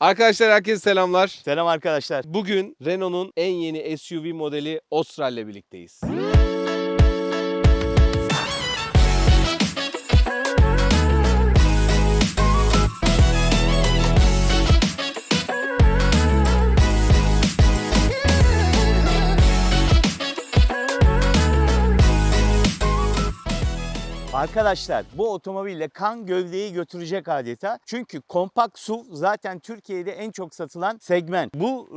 Arkadaşlar herkese selamlar. Selam arkadaşlar. Bugün Renault'un en yeni SUV modeli Austral ile birlikteyiz. Arkadaşlar bu otomobille kan gövdeyi götürecek adeta. Çünkü kompakt SUV zaten Türkiye'de en çok satılan segment. Bu e,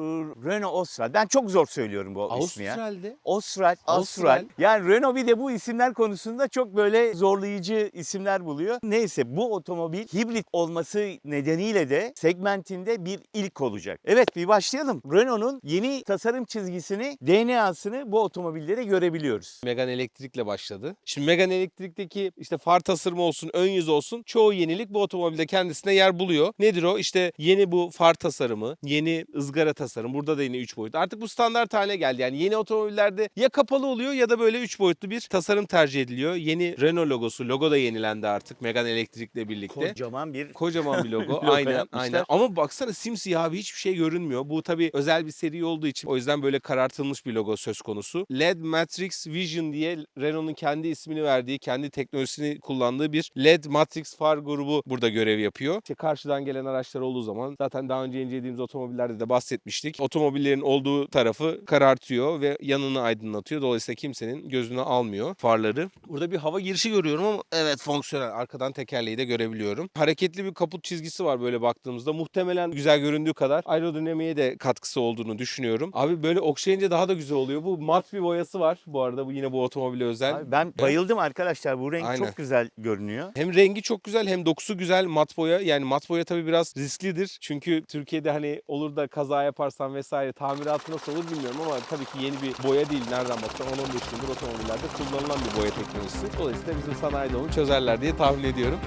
Renault Austral. Ben çok zor söylüyorum bu ismi ya. Austral'de Austral, Austral. Austral. Yani Renault bir de bu isimler konusunda çok böyle zorlayıcı isimler buluyor. Neyse bu otomobil hibrit olması nedeniyle de segmentinde bir ilk olacak. Evet bir başlayalım. Renault'un yeni tasarım çizgisini, DNA'sını bu otomobillere görebiliyoruz. Megane Elektrik'le başladı. Şimdi Megane Elektrik'teki işte far tasarımı olsun, ön yüz olsun çoğu yenilik bu otomobilde kendisine yer buluyor. Nedir o? İşte yeni bu far tasarımı, yeni ızgara tasarım. Burada da yine 3 boyut. Artık bu standart haline geldi. Yani yeni otomobillerde ya kapalı oluyor ya da böyle 3 boyutlu bir tasarım tercih ediliyor. Yeni Renault logosu, logo da yenilendi artık Megane Elektrik'le birlikte. Kocaman bir Kocaman bir logo. Logo aynen yapmışlar. aynen. Ama baksana simsiyah abi hiçbir şey görünmüyor. Bu tabii özel bir seri olduğu için o yüzden böyle karartılmış bir logo söz konusu. LED Matrix Vision diye Renault'un kendi ismini verdiği, kendi teknolojisini kullandığı bir LED Matrix far grubu burada görev yapıyor. İşte karşıdan gelen araçlar olduğu zaman zaten daha önce incelediğimiz otomobillerde de bahsetmiştik. Otomobillerin olduğu tarafı karartıyor ve yanını aydınlatıyor. Dolayısıyla kimsenin gözünü almıyor farları. Burada bir hava girişi görüyorum ama evet fonksiyonel. Arkadan tekerleği de görebiliyorum. Hareketli bir kaput çizgisi var böyle baktığımızda. Muhtemelen güzel göründüğü kadar aerodinamiğe de katkısı olduğunu düşünüyorum. Abi böyle okşayınca daha da güzel oluyor. Bu mat bir boyası var bu arada. Bu yine bu otomobile özel. Abi ben bayıldım arkadaşlar. Bu renk Aynen. çok güzel görünüyor. Hem rengi çok güzel hem dokusu güzel mat boya. Yani mat boya tabii biraz risklidir. Çünkü Türkiye'de hani olur da kaza yaparsan vesaire tamiratı nasıl olur bilmiyorum ama tabii ki yeni bir boya değil. Nereden baksan 10-15 yıldır otomobillerde kullanılan bir boya teknolojisi. Dolayısıyla bizim sanayide onu çözerler diye tahmin ediyorum.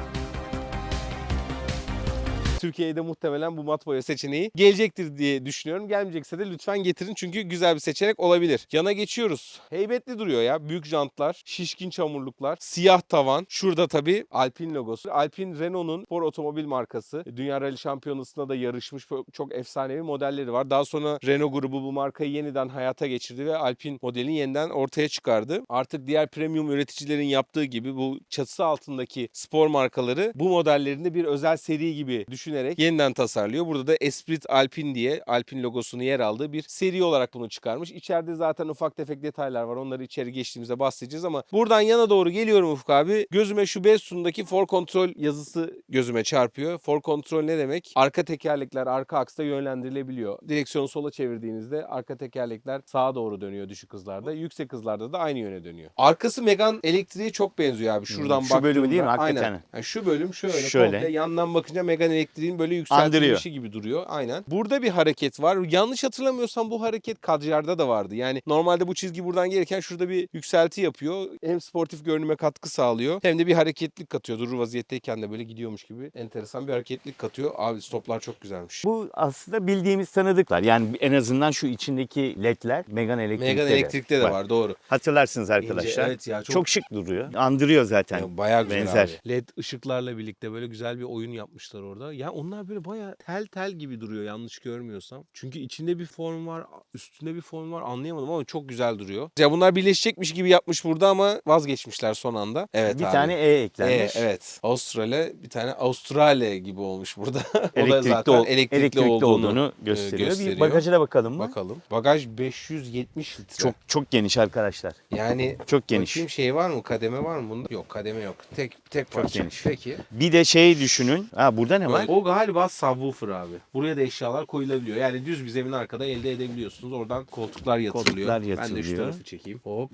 Türkiye'de muhtemelen bu mat boya seçeneği gelecektir diye düşünüyorum. Gelmeyecekse de lütfen getirin çünkü güzel bir seçenek olabilir. Yana geçiyoruz. Heybetli duruyor ya. Büyük jantlar, şişkin çamurluklar, siyah tavan. Şurada tabii Alpine logosu. Alpine Renault'un spor otomobil markası. Dünya Rally Şampiyonası'nda da yarışmış çok, efsanevi modelleri var. Daha sonra Renault grubu bu markayı yeniden hayata geçirdi ve Alpine modelini yeniden ortaya çıkardı. Artık diğer premium üreticilerin yaptığı gibi bu çatısı altındaki spor markaları bu modellerinde bir özel seri gibi düşünerek yeniden tasarlıyor. Burada da Esprit Alpine diye Alpine logosunu yer aldığı bir seri olarak bunu çıkarmış. İçeride zaten ufak tefek detaylar var. Onları içeri geçtiğimizde bahsedeceğiz ama buradan yana doğru geliyorum Ufuk abi. Gözüme şu bez sunumdaki For Control yazısı gözüme çarpıyor. For Control ne demek? Arka tekerlekler arka aksta yönlendirilebiliyor. Direksiyonu sola çevirdiğinizde arka tekerlekler sağa doğru dönüyor düşük hızlarda. Yüksek hızlarda da aynı yöne dönüyor. Arkası Megan elektriğe çok benziyor abi. Şuradan Şu bölümü değil mi? Hakikaten. Aynen. Yani şu bölüm şöyle, Şöyle. komple yandan bakınca Megan elektriğin böyle yükseltilmişi gibi duruyor. Aynen. Burada bir hareket var. Yanlış hatırlamıyorsam bu hareket Kadjar'da da vardı. Yani normalde bu çizgi buradan gelirken şurada bir yükselti yapıyor. Hem sportif görünüme katkı sağlıyor hem de bir hareketlik katıyor. Durur vaziyetteyken de böyle gidiyormuş gibi enteresan bir hareketlik katıyor. Abi stoplar çok güzelmiş. Bu aslında bildiğimiz tanıdıklar. Yani en azından şu içindeki ledler Megan Elektrik'te, Megan elektrikte de var, doğru. Hatırlarsınız arkadaşlar. İnce, evet ya çok, çok, şık duruyor. Andırıyor zaten. Ya bayağı güzel benzer. abi. LED ışıklarla birlikte böyle güzel bir oyun yapmışlar orada. Ya onlar böyle bayağı tel tel gibi duruyor yanlış görmüyorsam. Çünkü içinde bir form var, üstünde bir form var anlayamadım ama çok güzel duruyor. Ya bunlar birleşecekmiş gibi yapmış burada ama vazgeçmişler son anda. Evet bir abi. tane E E, eklenmiş. evet. Avustralya bir tane Avustralya gibi olmuş burada. o da zaten ol- elektrikli, elektrikli olduğunu, olduğunu gösteriyor. gösteriyor. Bir bagajına bakalım mı? bakalım. Bagaj 570 litre. Çok çok geniş arkadaşlar. yani Çok geniş. Bakayım şey var mı? Kademe var mı bunda? Yok kademe yok. Tek tek Çok parça. geniş. Peki. Bir de şey düşünün. Ha burada ne var? O galiba subwoofer abi. Buraya da eşyalar koyulabiliyor. Yani düz bir zemin arkada elde edebiliyorsunuz. Oradan koltuklar yatırılıyor. Koltuklar Ben de şu yatırılıyor. tarafı çekeyim. Hop.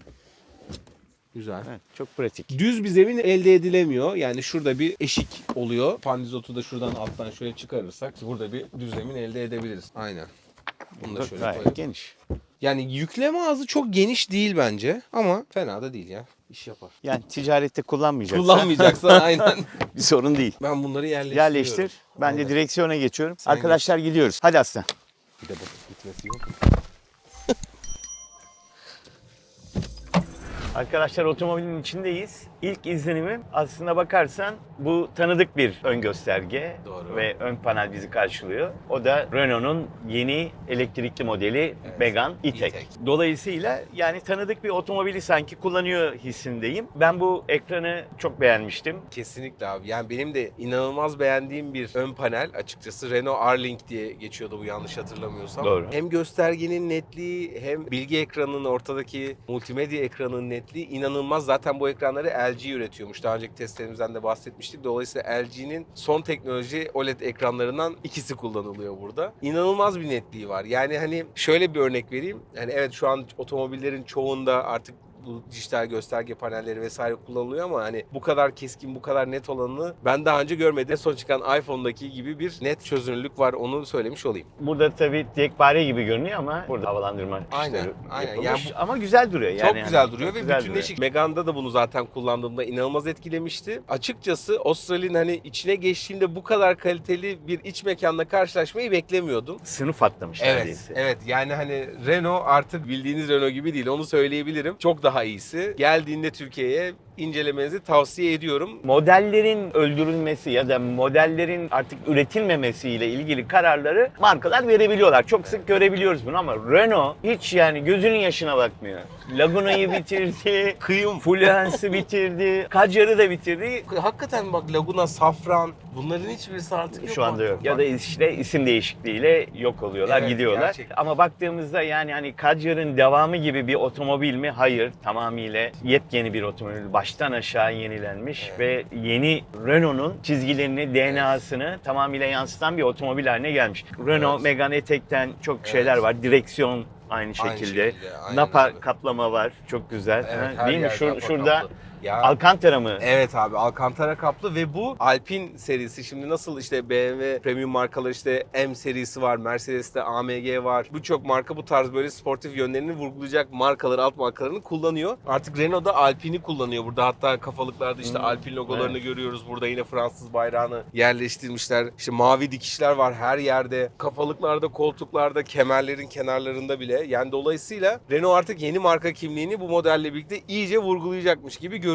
Güzel. Evet, çok pratik. Düz bir zemin elde edilemiyor. Yani şurada bir eşik oluyor. Pandizotu da şuradan alttan şöyle çıkarırsak burada bir düz zemin elde edebiliriz. Aynen. Bunu da şöyle gayet koyalım. geniş. Yani yükleme ağzı çok geniş değil bence ama fena da değil ya. İş yapar. Yani ticarette kullanmayacaksan Kullanmayacaksan aynen. bir sorun değil. Ben bunları yerleştiriyorum. Yerleştir. Ben de direksiyona geçiyorum. Sen Arkadaşlar gidiyoruz. Hadi aslan. Bir de bakıp gitmesi yok. Arkadaşlar otomobilin içindeyiz. İlk izlenimim aslında bakarsan bu tanıdık bir ön gösterge Doğru. ve ön panel bizi karşılıyor. O da Renault'un yeni elektrikli modeli Evet, Megane E-Tech. E-Tech. Dolayısıyla yani tanıdık bir otomobili sanki kullanıyor hissindeyim. Ben bu ekranı çok beğenmiştim. Kesinlikle abi. Yani benim de inanılmaz beğendiğim bir ön panel açıkçası Renault R-Link diye geçiyordu bu yanlış hatırlamıyorsam. Doğru. Hem göstergenin netliği hem bilgi ekranının ortadaki multimedya ekranının netliği inanılmaz. Zaten bu ekranları LG üretiyormuş. Daha önceki testlerimizden de bahsetmiştik. Dolayısıyla LG'nin son teknoloji OLED ekranlarından ikisi kullanılıyor burada. İnanılmaz bir netliği var. Yani hani şöyle bir örnek vereyim. Yani evet şu an otomobillerin çoğunda artık bu dijital gösterge panelleri vesaire kullanılıyor ama hani bu kadar keskin, bu kadar net olanını ben daha önce görmedim. En son çıkan iPhone'daki gibi bir net çözünürlük var onu söylemiş olayım. Burada tabii tekbare gibi görünüyor ama burada havalandırma Aynen, işleri aynen. yapılmış. Yani bu- ama güzel duruyor. Yani Çok hani güzel duruyor çok ve bütünleşik. Megane'da da bunu zaten kullandığımda inanılmaz etkilemişti. Açıkçası Australia'nın hani içine geçtiğimde bu kadar kaliteli bir iç mekanla karşılaşmayı beklemiyordum. Sınıf atlamış Evet, neredeyse. evet. Yani hani Renault artık bildiğiniz Renault gibi değil. Onu söyleyebilirim. Çok daha iyisi. Geldiğinde Türkiye'ye incelemenizi tavsiye ediyorum. Modellerin öldürülmesi ya da modellerin artık üretilmemesiyle ilgili kararları markalar verebiliyorlar. Çok sık görebiliyoruz bunu ama Renault hiç yani gözünün yaşına bakmıyor. Laguna'yı bitirdi, Kıyım. Fluence'ı bitirdi, Kajar'ı da bitirdi. Hakikaten bak Laguna, Safran bunların hiçbirisi artık yok. Şu anda yok. Ya da işte isim değişikliğiyle yok oluyorlar, Evet, gidiyorlar. gerçekten. Ama baktığımızda yani hani Kajar'ın devamı gibi bir otomobil mi? Hayır. Tamamıyla yepyeni bir otomobil. Baştan aşağı yenilenmiş Evet. ve yeni Renault'un çizgilerini, DNA'sını tamamıyla yansıtan bir otomobil haline gelmiş. Renault Evet. Megane E-Tech'ten çok Evet. şeyler var. Direksiyon aynı Aynı şekilde. şekilde, aynen Napa öyle. kaplama var. Çok güzel. Evet, Ha, Değil mi? Şur- şurada kaplı. Ya, Alcantara mı? Evet abi Alcantara kaplı ve bu Alpine serisi. Şimdi nasıl işte BMW premium markalar işte M serisi var, Mercedes'te AMG var. Birçok marka bu tarz böyle sportif yönlerini vurgulayacak markaları, alt markalarını kullanıyor. Artık Renault da Alpine'i kullanıyor burada. Hatta kafalıklarda işte Hmm, Alpine logolarını evet. görüyoruz. Burada yine Fransız bayrağını yerleştirmişler. İşte mavi dikişler var her yerde. Kafalıklarda, koltuklarda, kemerlerin kenarlarında bile. Yani dolayısıyla Renault artık yeni marka kimliğini bu modelle birlikte iyice vurgulayacakmış gibi görünüyor.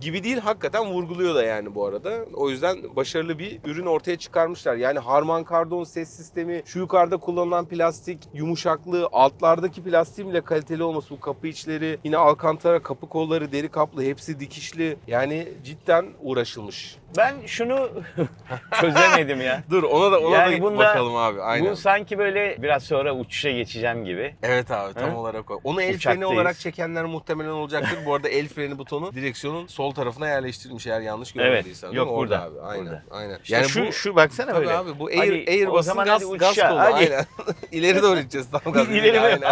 Gibi değil hakikaten vurguluyor da yani bu arada. O yüzden başarılı bir ürün ortaya çıkarmışlar. Yani Harman Kardon ses sistemi, şu yukarıda kullanılan plastik yumuşaklığı, altlardaki plastiğin bile kaliteli olması, bu kapı içleri, yine Alcantara kapı kolları, deri kaplı, hepsi dikişli. Yani cidden uğraşılmış. Ben şunu çözemedim ya. Dur ona da ona Yani da bunda- bakalım abi. Aynen. Bu sanki böyle biraz sonra uçuşa geçeceğim gibi. Evet abi tam Hı? olarak o. Onu el freni Uçaktayız. olarak çekenler muhtemelen olacaktır. Bu arada el freni butonu direksiyonun sol tarafına yerleştirilmiş eğer yanlış Evet, görmediysen. değil yok? Orada burada, abi. Aynen. burada. Aynen. İşte yani şu, bu şu baksana böyle. abi bu Air, Hadi, Airbus'un zaman gaz, hadi gaz kolu. hadi. Aynen. İleri doğru gideceğiz. Tam gaz İleri aynen.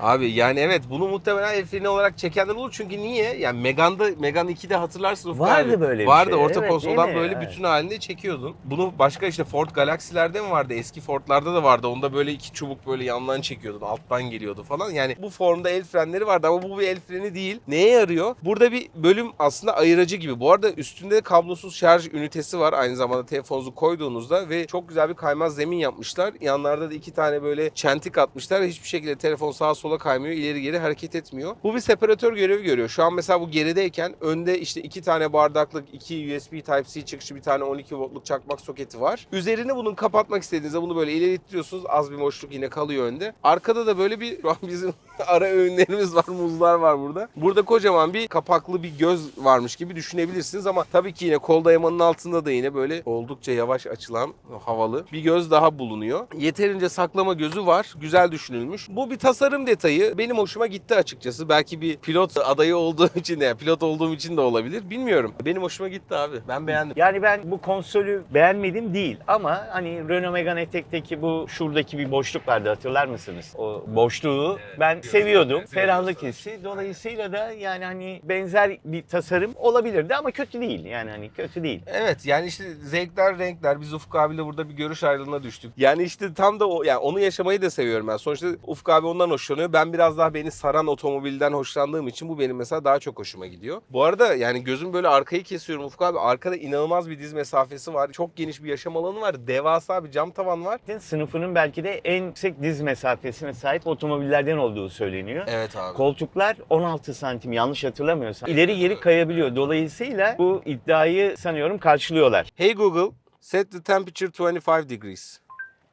abi yani evet bunu muhtemelen el freni olarak çekenler olur. Çünkü niye? Yani Megane'da, Megane 2'de hatırlarsın Ufuk Vardı abi. böyle bir Vardı şey. orta Evet, konsoldan mi? böyle Evet. bütün halinde çekiyordun. Bunu başka işte Ford Galaxy'lerde mi vardı? Eski Ford'larda da vardı. Onda böyle iki çubuk böyle yandan çekiyordun. Alttan geliyordu falan. Yani bu formda el frenleri vardı ama bu bir el freni değil. Neye yarıyor? Burada bir bölüm aslında ayırıcı gibi. Bu arada üstünde kablosuz şarj ünitesi var. Aynı zamanda telefonunuzu koyduğunuzda ve çok güzel bir kaymaz zemin yapmışlar. Yanlarda da iki tane böyle çentik atmışlar. Hiçbir şekilde telefon sağa sola kaymıyor. ileri geri hareket etmiyor. Bu bir separatör görevi görüyor. Şu an mesela bu gerideyken önde işte iki tane bardaklık, iki USB Type-C çıkışı, bir tane 12 voltluk çakmak soketi var. Üzerine bunun kapatmak istediğinizde bunu böyle ileri ittiriyorsunuz. Az bir boşluk yine kalıyor önde. Arkada da böyle bir şu an bizim ara öğünlerimiz var, muzlar var burada. Burada kocaman bir kapaklı bir göz varmış gibi düşünebilirsiniz ama tabii ki yine kol dayamanın altında da yine böyle oldukça yavaş açılan havalı bir göz daha bulunuyor. Yeterince saklama gözü var. Güzel düşünülmüş. Bu bir tasarım detayı. Benim hoşuma gitti açıkçası. Belki bir pilot adayı olduğum için de, yani pilot olduğum için de olabilir. Bilmiyorum. Benim hoşuma gitti abi. Ben Ben beğendim. Yani ben bu konsolü beğenmedim değil ama hani Renault Megane Attack'teki bu şuradaki bir boşluk vardı hatırlar mısınız? O boşluğu ben seviyordum. Ferahlık hissi. Dolayısıyla da yani hani benzer bir tasarım olabilirdi ama kötü değil. Yani hani kötü değil. Evet yani işte zevkler renkler biz Ufuk abiyle burada bir görüş ayrılığına düştük. Yani işte tam da o yani onu yaşamayı da seviyorum ben. Sonuçta Ufuk abi ondan hoşlanıyor. Ben biraz daha beni saran otomobilden hoşlandığım için bu benim mesela daha çok hoşuma gidiyor. Bu arada yani gözüm böyle arkayı kesiyorum Ufuk abi. Arkada inanılmaz bir diz mesafesi var. Çok geniş bir yaşam alanı var. Devasa bir cam tavan var. Sınıfının belki de en yüksek diz mesafesine sahip otomobillerden olduğu söyleniyor. Evet abi. Koltuklar 16 santim yanlış hatırlamıyorsam. İleri geri kayabiliyor. Dolayısıyla bu iddiayı sanıyorum karşılıyorlar. Hey Google, set the temperature 25 degrees.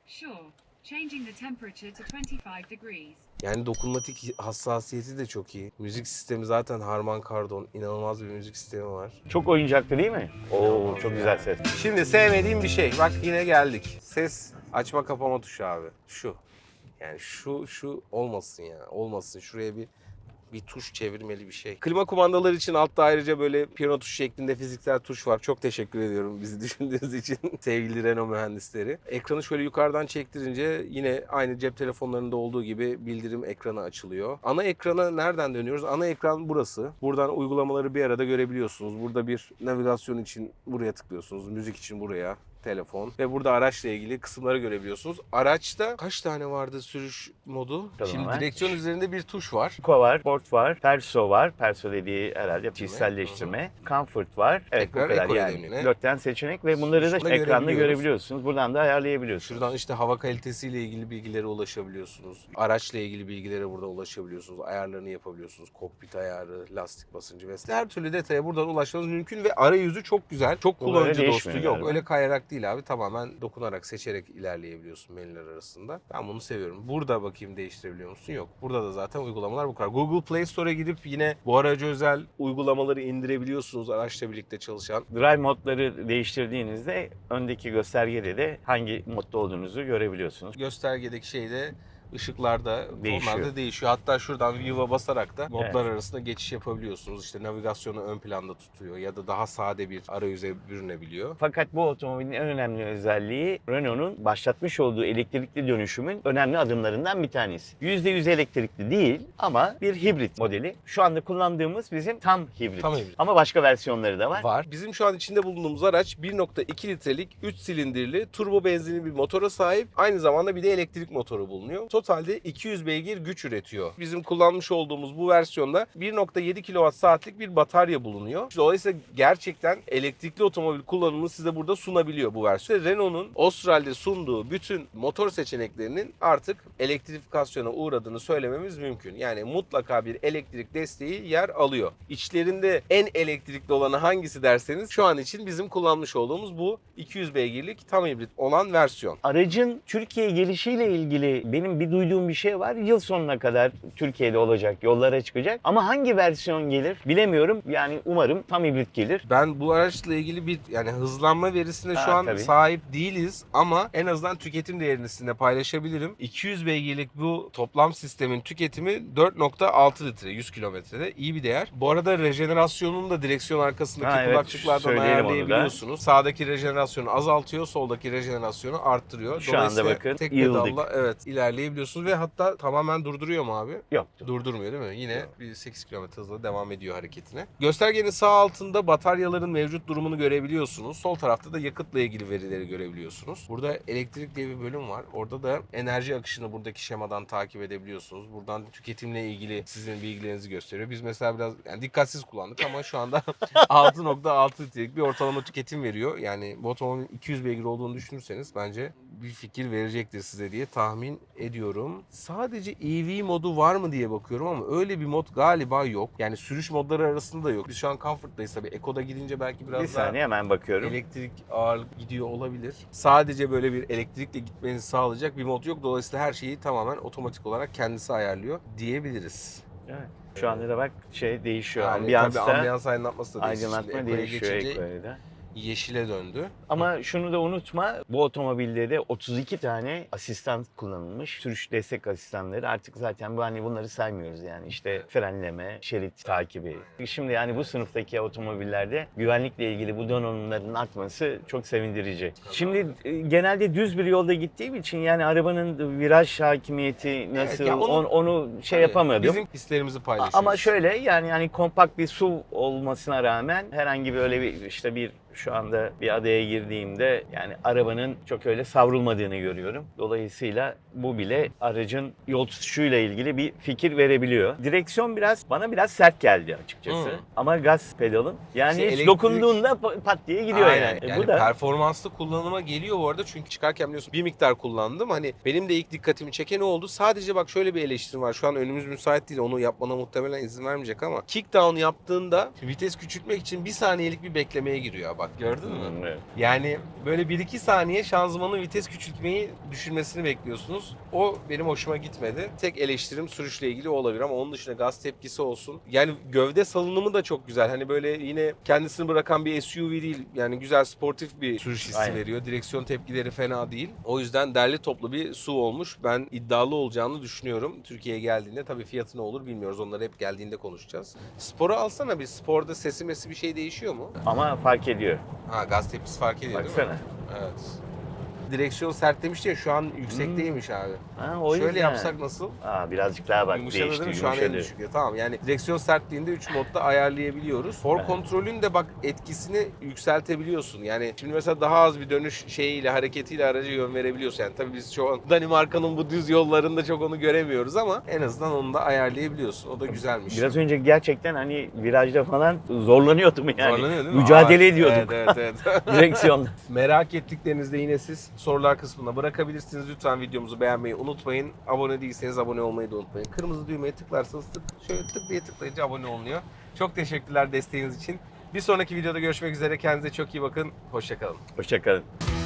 Sure. Changing the temperature to 25 degrees. Yani dokunmatik hassasiyeti de çok iyi. Müzik sistemi zaten Harman Kardon. inanılmaz bir müzik sistemi var. Çok oyuncaklı değil mi? Oo çok güzel ses. Şimdi sevmediğim bir şey. Bak yine geldik. Ses açma kapama tuşu abi. Şu. Yani şu şu olmasın ya. Olmasın. Şuraya bir bir tuş çevirmeli bir şey. Klima kumandaları için altta ayrıca böyle piyano tuşu şeklinde fiziksel tuş var. Çok teşekkür ediyorum bizi düşündüğünüz için sevgili Renault mühendisleri. Ekranı şöyle yukarıdan çektirince yine aynı cep telefonlarında olduğu gibi bildirim ekranı açılıyor. Ana ekrana nereden dönüyoruz? Ana ekran burası. Buradan uygulamaları bir arada görebiliyorsunuz. Burada bir navigasyon için buraya tıklıyorsunuz. Müzik için buraya telefon ve burada araçla ilgili kısımları görebiliyorsunuz. Araçta kaç tane vardı sürüş modu? Tamam, Şimdi hemen. direksiyon üzerinde bir tuş var. Eco var, Sport var, Perso var. Perso dediği herhalde kişiselleştirme. Comfort var. Evet Tekrar bu kadar yani. Dört tane seçenek ve bunları da Şunu da ekranda görebiliyorsunuz. Buradan da ayarlayabiliyorsunuz. Şuradan işte hava kalitesiyle ilgili bilgilere ulaşabiliyorsunuz. Araçla ilgili bilgilere burada ulaşabiliyorsunuz. Ayarlarını yapabiliyorsunuz. Kokpit ayarı, lastik basıncı vesaire. Her türlü detaya buradan ulaşmanız mümkün ve arayüzü çok güzel. Çok kullanıcı dostu. Yok öyle kayarak değil abi. Tamamen dokunarak, seçerek ilerleyebiliyorsun menüler arasında. Ben bunu seviyorum. Burada bakayım değiştirebiliyor musun? Yok. Burada da zaten uygulamalar bu kadar. Google Play Store'a gidip yine bu araca özel uygulamaları indirebiliyorsunuz araçla birlikte çalışan. Drive modları değiştirdiğinizde öndeki göstergede de hangi modda olduğunuzu görebiliyorsunuz. göstergedeki şeyde ışıklarda Değişiyor. değişiyor. Hatta şuradan view'a basarak da modlar Evet. arasında geçiş yapabiliyorsunuz. İşte navigasyonu ön planda tutuyor ya da daha sade bir arayüze bürünebiliyor. Fakat bu otomobilin en önemli özelliği Renault'un başlatmış olduğu elektrikli dönüşümün önemli adımlarından bir tanesi. %100 elektrikli değil ama bir hibrit modeli. Şu anda kullandığımız bizim tam hibrit. Tam hibrit. Ama başka versiyonları da var. Var. Bizim şu an içinde bulunduğumuz araç 1.2 litrelik 3 silindirli turbo benzinli bir motora sahip. Aynı zamanda bir de elektrik motoru bulunuyor. Totalde 200 beygir güç üretiyor. Bizim kullanmış olduğumuz bu versiyonda 1.7 kWh saatlik bir batarya bulunuyor. Dolayısıyla gerçekten elektrikli otomobil kullanımını size burada sunabiliyor bu versiyon. Renault'un Avustralya'da sunduğu bütün motor seçeneklerinin artık elektrifikasyona uğradığını söylememiz mümkün. Yani mutlaka bir elektrik desteği yer alıyor. İçlerinde en elektrikli olanı hangisi derseniz şu an için bizim kullanmış olduğumuz bu 200 beygirlik tam hibrit olan versiyon. Aracın Türkiye'ye gelişiyle ilgili benim bir duyduğum bir şey var. Yıl sonuna kadar Türkiye'de olacak, yollara çıkacak. Ama hangi versiyon gelir bilemiyorum. Yani umarım tam hibrit gelir. Ben bu araçla ilgili bir yani hızlanma verisine şu Ha, an tabii. sahip değiliz ama en azından tüketim değerini sizinle paylaşabilirim. 200 beygirlik bu toplam sistemin tüketimi 4.6 litre 100 kilometrede iyi bir değer. Bu arada rejenerasyonunu da direksiyon arkasındaki Ha, evet, kulakçıklardan da. ayarlayabiliyorsunuz. Sağdaki rejenerasyonu azaltıyor, soldaki rejenerasyonu arttırıyor. Şu anda bakın, tek pedalla evet ilerleyebiliyorsunuz ve hatta tamamen durduruyor mu abi? Yok. Durdurmuyor değil mi? Yine bir 8 km hızla devam ediyor hareketine. Göstergenin sağ altında bataryaların mevcut durumunu görebiliyorsunuz. Sol tarafta da yakıtla ilgili verileri görebiliyorsunuz. Burada elektrik diye bir bölüm var. Orada da enerji akışını buradaki şemadan takip edebiliyorsunuz. Buradan tüketimle ilgili sizin bilgilerinizi gösteriyor. Biz mesela biraz yani dikkatsiz kullandık ama şu anda 6.6 litrelik bir ortalama tüketim veriyor. Yani bu otomobilin 200 beygir olduğunu düşünürseniz bence bir fikir verecektir size diye tahmin ediyorum. Sadece EV modu var mı diye bakıyorum ama öyle bir mod galiba yok. Yani sürüş modları arasında da yok. Biz şu an Comfort'dayız tabii. Eco'da gidince belki biraz Bir daha saniye hemen bakıyorum. elektrik ağırlık gidiyor olabilir. Sadece böyle bir elektrikle gitmenizi sağlayacak bir mod yok. Dolayısıyla her şeyi tamamen otomatik olarak kendisi ayarlıyor diyebiliriz. Evet. Şu anda da bak şey değişiyor. Yani Ambiyansta tabii ambiyans aydınlatması da değişiyor. aydınlatma Şimdi Eco'ya değişiyor geçince Eko'ya da. Yeşile döndü. Ama şunu da unutma bu otomobilde de 32 tane asistan kullanılmış. Sürüş destek asistanları artık zaten bu hani bunları saymıyoruz yani işte frenleme, şerit takibi. Şimdi yani bu sınıftaki otomobillerde güvenlikle ilgili bu donanımların artması çok sevindirici. Şimdi e, genelde düz bir yolda gittiğim için yani arabanın viraj hakimiyeti nasıl ya onu- onu, onu şey Tabii, yapamadım. Bizim hislerimizi paylaşıyoruz. Ama şöyle yani hani kompakt bir su olmasına rağmen herhangi böyle bir işte bir şu anda bir adaya girdiğimde yani arabanın çok öyle savrulmadığını görüyorum. Dolayısıyla bu bile aracın yol tutuşuyla ilgili bir fikir verebiliyor. Direksiyon biraz bana biraz sert geldi açıkçası. Hı. Ama gaz pedalın yani İşte hiç elektrik- dokunduğunda pa- pat diye gidiyor Aynen. yani. E, Yani bu da performanslı kullanıma geliyor bu arada çünkü çıkarken biliyorsun bir miktar kullandım. Hani benim de ilk dikkatimi çeken oldu. Sadece bak şöyle bir eleştirim var. Şu an önümüz müsait değil. Onu yapmana muhtemelen izin vermeyecek ama kick down yaptığında vites küçültmek için bir saniyelik bir beklemeye giriyor. Bak gördün mü? Hmm, evet. Yani böyle 1-2 saniye şanzımanın vites küçültmeyi düşünmesini bekliyorsunuz. O benim hoşuma gitmedi. Tek eleştirim sürüşle ilgili olabilir ama onun dışında gaz tepkisi olsun. Yani gövde salınımı da çok güzel. Hani böyle yine kendisini bırakan bir SUV değil. Yani güzel sportif bir sürüş hissi Aynen. veriyor. Direksiyon tepkileri fena değil. O yüzden derli toplu bir su olmuş. Ben iddialı olacağını düşünüyorum. Türkiye'ye geldiğinde tabii fiyatı ne olur bilmiyoruz. Onları hep geldiğinde konuşacağız. Spor'a alsana bir. Sporda sesi mesi bir şey değişiyor mu? Ama fark ediyor. Ha gaz tepkisi fark ediyor değil mi? Baksana. Evet. Direksiyon sert demişti ya şu an yüksekteymiş abi. Ha, o Şöyle yüzden. yapsak nasıl? Aa, birazcık daha bak Yumuşadı değişti değil mi? Şu an en yumuşadı. düşük. ya. Tamam yani direksiyon sertliğinde 3 modda ayarlayabiliyoruz. For Evet. kontrolün de bak etkisini yükseltebiliyorsun. Yani şimdi mesela daha az bir dönüş şeyiyle hareketiyle araca yön verebiliyorsun. Yani tabii biz şu an Danimarka'nın bu düz yollarında çok onu göremiyoruz ama en azından onu da ayarlayabiliyorsun. O da güzelmiş. Biraz önce gerçekten hani virajda falan zorlanıyordum yani. Zorlanıyor değil mi? Mücadele Aa, ediyorduk Evet evet evet. direksiyonda. Merak ettiklerinizde yine siz sorular kısmına bırakabilirsiniz. Lütfen videomuzu beğenmeyi unutmayın. Abone değilseniz abone olmayı da unutmayın. Kırmızı düğmeye tıklarsanız tık, şöyle tık diye tıklayınca abone olunuyor. Çok teşekkürler desteğiniz için. Bir sonraki videoda görüşmek üzere. Kendinize çok iyi bakın. Hoşçakalın. Hoşçakalın.